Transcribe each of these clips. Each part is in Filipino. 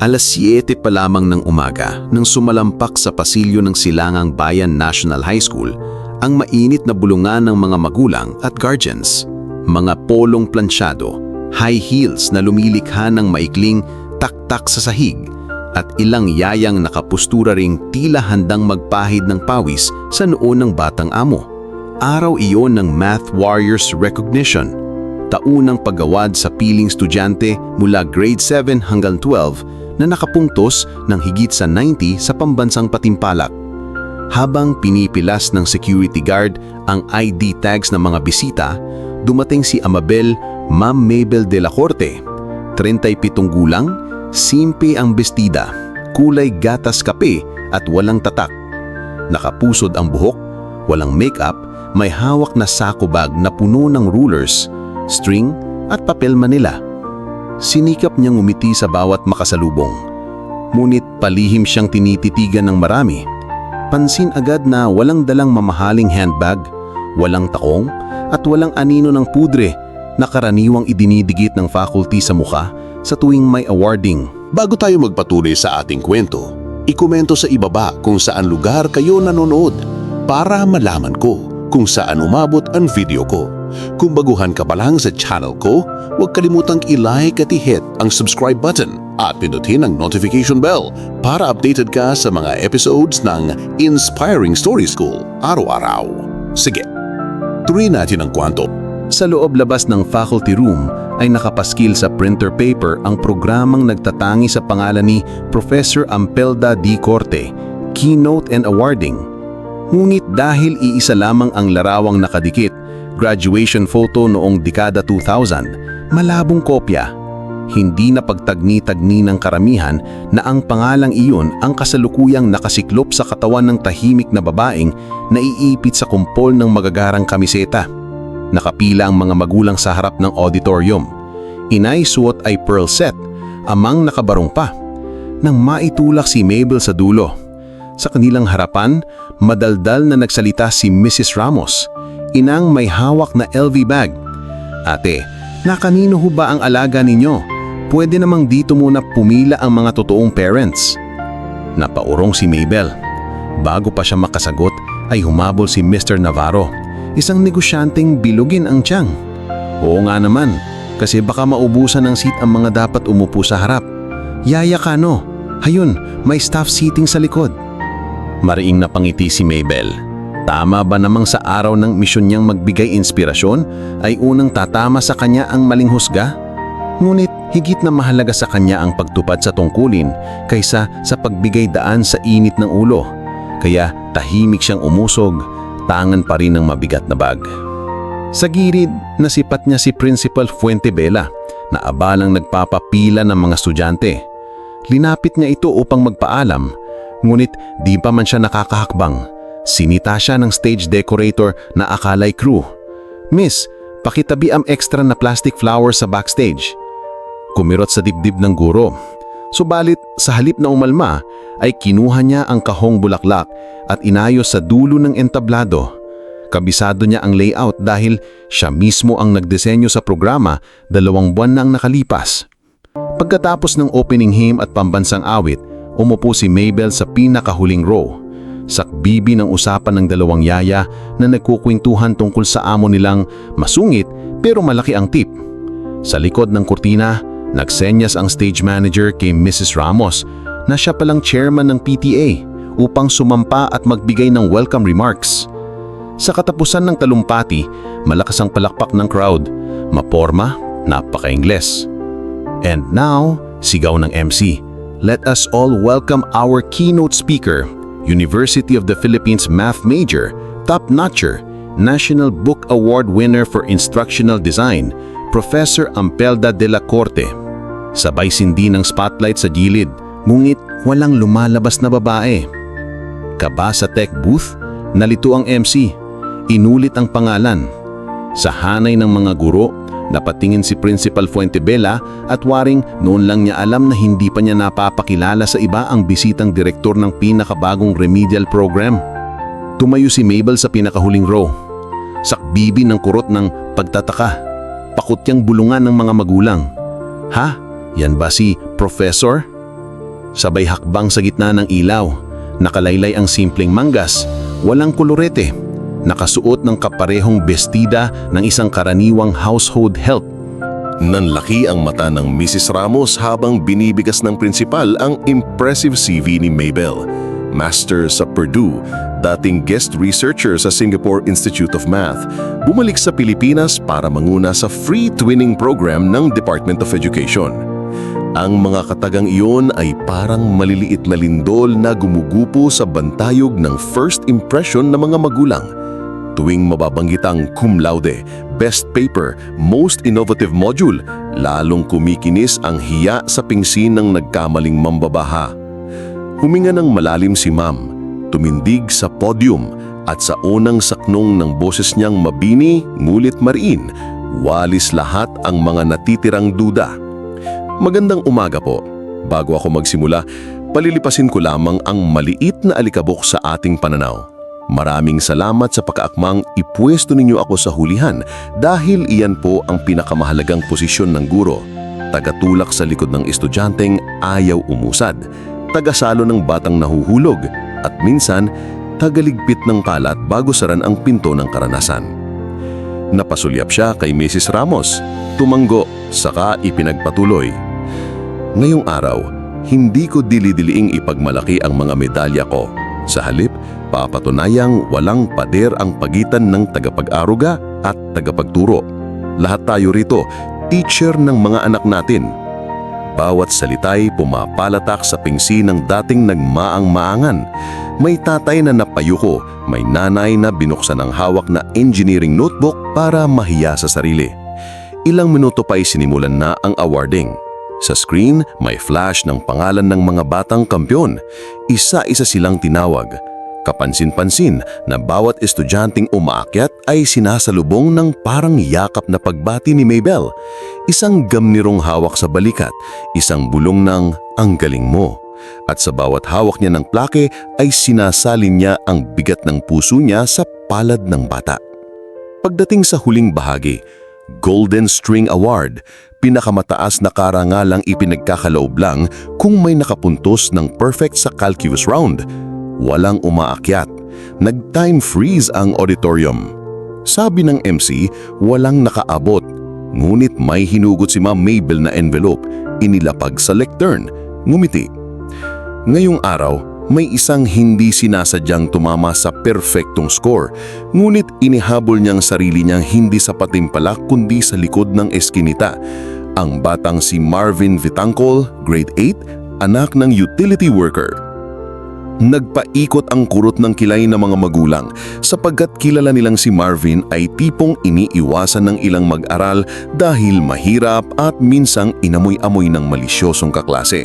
Alas 7 pa lamang ng umaga nang sumalampak sa pasilyo ng Silangang Bayan National High School ang mainit na bulungan ng mga magulang at guardians. Mga polong plansyado, high heels na lumilikha ng maikling taktak sa sahig at ilang yayang nakapustura ring tila handang magpahid ng pawis sa noo ng batang amo. Araw iyon ng Math Warriors Recognition, taunang paggawad sa piling estudyante mula grade 7 hanggang 12 na nakapungtos ng higit sa 90 sa pambansang patimpalak. Habang pinipilas ng security guard ang ID tags ng mga bisita, dumating si Amabel Ma'am Mabel de la Corte, 37 gulang, simpe ang bestida, kulay gatas kape at walang tatak. Nakapusod ang buhok, walang makeup, may hawak na sako bag na puno ng rulers, string at papel manila. Sinikap niyang umiti sa bawat makasalubong. Ngunit palihim siyang tinititigan ng marami. Pansin agad na walang dalang mamahaling handbag, walang taong, at walang anino ng pudre na karaniwang idinidigit ng faculty sa muka sa tuwing may awarding. Bago tayo magpatuloy sa ating kwento, ikomento sa ibaba kung saan lugar kayo nanonood para malaman ko kung saan umabot ang video ko. Kung baguhan ka pa lang sa channel ko, huwag kalimutang i-like at i-hit ang subscribe button at pindutin ang notification bell para updated ka sa mga episodes ng Inspiring Story School araw-araw. Sige, tuloy natin ang kwanto. Sa loob-labas ng faculty room ay nakapaskil sa printer paper ang programang nagtatangi sa pangalan ni Professor Ampelda D. Corte, Keynote and Awarding. Ngunit dahil iisa lamang ang larawang nakadikit, graduation photo noong dekada 2000, malabong kopya. Hindi na pagtagni-tagni ng karamihan na ang pangalang iyon ang kasalukuyang nakasiklop sa katawan ng tahimik na babaeng na iipit sa kumpol ng magagarang kamiseta. Nakapila ang mga magulang sa harap ng auditorium. Inay suot ay pearl set, amang nakabarong pa. Nang maitulak si Mabel sa dulo. Sa kanilang harapan, madaldal na nagsalita si Mrs. Ramos, inang may hawak na LV bag. Ate, nakanino ho ba ang alaga ninyo? Pwede namang dito muna pumila ang mga totoong parents. Napaurong si Mabel. Bago pa siya makasagot ay humabol si Mr. Navarro, isang negosyanteng bilugin ang tiyang. Oo nga naman, kasi baka maubusan ng seat ang mga dapat umupo sa harap. Yaya ka hayun, may staff seating sa likod. Mariing napangiti si Mabel. Tama ba namang sa araw ng misyon niyang magbigay inspirasyon ay unang tatama sa kanya ang maling husga? Ngunit higit na mahalaga sa kanya ang pagtupad sa tungkulin kaysa sa pagbigay daan sa init ng ulo. Kaya tahimik siyang umusog, tangan pa rin ng mabigat na bag. Sa gilid, nasipat niya si Principal Fuentebela na abalang nagpapapila ng mga estudyante. Linapit niya ito upang magpaalam, ngunit di pa man siya nakakahakbang. Sinita siya ng stage decorator na akalay crew. Miss, pakitabi ang extra na plastic flowers sa backstage. Kumirot sa dibdib ng guro. Subalit, sa halip na umalma, ay kinuha niya ang kahong bulaklak at inayos sa dulo ng entablado. Kabisado niya ang layout dahil siya mismo ang nagdesenyo sa programa dalawang buwan na ang nakalipas. Pagkatapos ng opening hymn at pambansang awit, umupo si Mabel sa pinakahuling row. Sakbibi ng usapan ng dalawang yaya na nagkukwentuhan tungkol sa amo nilang masungit pero malaki ang tip. Sa likod ng kurtina, nagsenyas ang stage manager kay Mrs. Ramos na siya palang chairman ng PTA upang sumampa at magbigay ng welcome remarks. Sa katapusan ng talumpati, malakas ang palakpak ng crowd. Maporma, napaka-Ingles. And now, sigaw ng MC, let us all welcome our keynote speaker, University of the Philippines math major, top-notcher, National Book Award winner for Instructional Design, Professor Ampelda de la Corte. Sabay sindi ng spotlight sa gilid, ngunit walang lumalabas na babae. Kaba sa tech booth, nalito ang MC. Inulit ang pangalan. Sa hanay ng mga guro, napatingin si Principal Fuentebela at waring noon lang niya alam na hindi pa niya napapakilala sa iba ang bisitang direktor ng pinakabagong remedial program. Tumayo si Mabel sa pinakahuling row. Sakbibi ng kurot ng pagtataka. Pakutyang bulungan ng mga magulang. Ha? Yan ba si Professor? Sabay hakbang sa gitna ng ilaw. Nakalaylay ang simpleng manggas, walang kolorete. Nakasuot ng kaparehong bestida ng isang karaniwang household help. Nanlaki ang mata ng Mrs. Ramos habang binibigas ng prinsipal ang impressive CV ni Mabel. Master sa Purdue, dating guest researcher sa Singapore Institute of Math, bumalik sa Pilipinas para manguna sa free twinning program ng Department of Education. Ang mga katagang iyon ay parang maliliit na lindol na gumugupo sa bantayog ng first impression ng mga magulang. Tuwing mababanggit ang cum laude, best paper, most innovative module, lalong kumikinis ang hiya sa pingsin ng nagkamaling mambabaha. Huminga ng malalim si ma'am, tumindig sa podium at sa unang saknong ng boses niyang mabini ngulit mariin, walis lahat ang mga natitirang duda. Magandang umaga po. Bago ako magsimula, palilipasin ko lamang ang maliit na alikabok sa ating pananaw. Maraming salamat sa pakaakmang ipwesto ninyo ako sa hulihan dahil iyan po ang pinakamahalagang posisyon ng guro. Tagatulak sa likod ng estudyanteng ayaw umusad, tagasalo ng batang nahuhulog, at minsan tagaligpit ng kalat bago saran ang pinto ng karanasan. Napasulyap siya kay Mrs. Ramos, tumanggo, saka ipinagpatuloy. Ngayong araw, hindi ko dilidiliing ipagmalaki ang mga medalya ko. Sa halip, papatunayang walang pader ang pagitan ng tagapag-aruga at tagapagturo. Lahat tayo rito, teacher ng mga anak natin. Bawat salitay pumapalatak sa pingsi ng dating nagmaang-maangan. May tatay na napayuko, may nanay na binuksan ang hawak na engineering notebook para mahiya sa sarili. Ilang minuto pa ay sinimulan na ang awarding. Sa screen, may flash ng pangalan ng mga batang kampyon. Isa-isa silang tinawag. Kapansin-pansin na bawat estudyanteng umaakyat ay sinasalubong ng parang yakap na pagbati ni Maybell. Isang gamnirong hawak sa balikat, isang bulong ng ang galing mo. At sa bawat hawak niya ng plake ay sinasalin niya ang bigat ng puso niya sa palad ng bata. Pagdating sa huling bahagi, Golden String Award, pinakamataas na karangalang ipinagkakaloob lang kung may nakapuntos ng perfect sa calculus round. Walang umaakyat. Nag-time freeze ang auditorium. Sabi ng MC, walang nakaabot. Ngunit may hinugot si Ma'am Mabel na envelope, inilapag sa lectern, ngumiti. Ngayong araw, may isang hindi sinasadyang tumama sa perfectong score, ngunit inihabol niyang sarili niyang hindi sa patimpalak kundi sa likod ng eskinita. Ang batang si Marvin Vitangkol, grade 8, anak ng utility worker. Nagpaikot ang kurot ng kilay ng mga magulang sapagkat kilala nilang si Marvin ay tipong iniiwasan ng ilang mag-aral dahil mahirap at minsang inamoy-amoy ng malisyosong kaklase.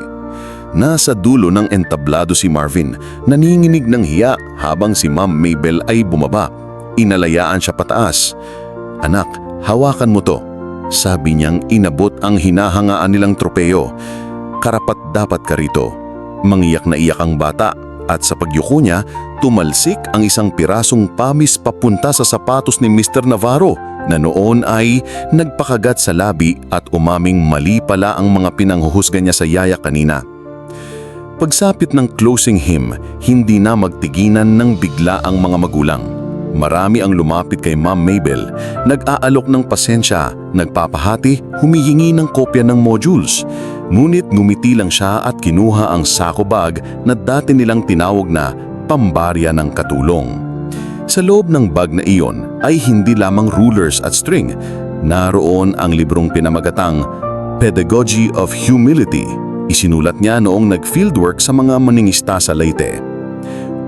Nasa dulo ng entablado si Marvin, naninginig ng hiya habang si Ma'am Mabel ay bumaba. Inalayaan siya pataas. Anak, hawakan mo to. Sabi niyang inabot ang hinahangaan nilang tropeyo. Karapat dapat ka rito. Mangiyak na iyak ang bata at sa pagyuko niya, tumalsik ang isang pirasong pamis papunta sa sapatos ni Mr. Navarro na noon ay nagpakagat sa labi at umaming mali pala ang mga pinanghuhusga niya sa yaya kanina. Pagsapit ng closing hymn, hindi na magtiginan ng bigla ang mga magulang. Marami ang lumapit kay Ma'am Mabel, nag-aalok ng pasensya, nagpapahati, humihingi ng kopya ng modules. Ngunit ngumiti lang siya at kinuha ang sako bag na dati nilang tinawag na pambarya ng katulong. Sa loob ng bag na iyon ay hindi lamang rulers at string. Naroon ang librong pinamagatang Pedagogy of Humility. Isinulat niya noong nag-fieldwork sa mga maningista sa Leyte.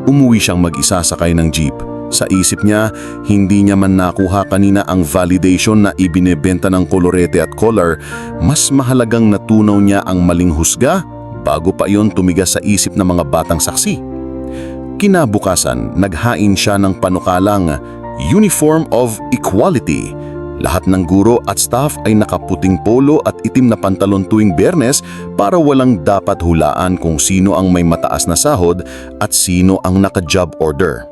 Umuwi siyang mag-isa sakay ng jeep. Sa isip niya, hindi niya man nakuha kanina ang validation na ibinebenta ng kolorete at color, mas mahalagang natunaw niya ang maling husga bago pa iyon tumigas sa isip ng mga batang saksi. Kinabukasan, naghain siya ng panukalang Uniform of Equality. Lahat ng guro at staff ay nakaputing polo at itim na pantalon tuwing biyernes para walang dapat hulaan kung sino ang may mataas na sahod at sino ang naka-job order.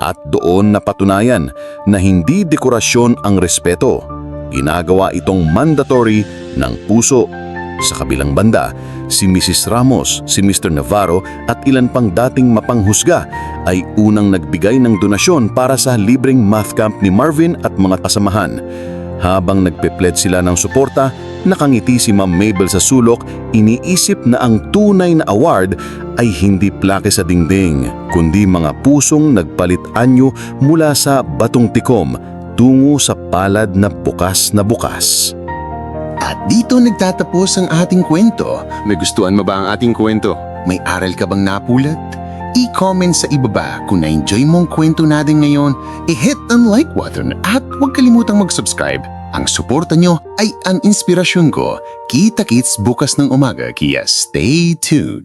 At doon napatunayan na hindi dekorasyon ang respeto. Ginagawa itong mandatory ng puso Sa kabilang banda, si Mrs. Ramos, si Mr. Navarro at ilan pang dating mapanghusga ay unang nagbigay ng donasyon para sa libreng math camp ni Marvin at mga kasamahan. Habang nagpe-pledge sila ng suporta, nakangiti si Ma'am Mabel sa sulok, iniisip na ang tunay na award ay hindi plake sa dingding, kundi mga pusong nagpalit anyo mula sa batong tikom tungo sa palad na bukas na bukas. At dito nagtatapos ang ating kwento. Nagustuhan mo ba ang ating kwento? May aral ka bang napulot? I-comment sa ibaba kung na-enjoy mo ang kwento natin ngayon, i-hit ang like button at huwag kalimutang mag-subscribe. Ang suporta nyo ay ang inspirasyon ko. Kita-kits bukas ng umaga kaya stay tuned.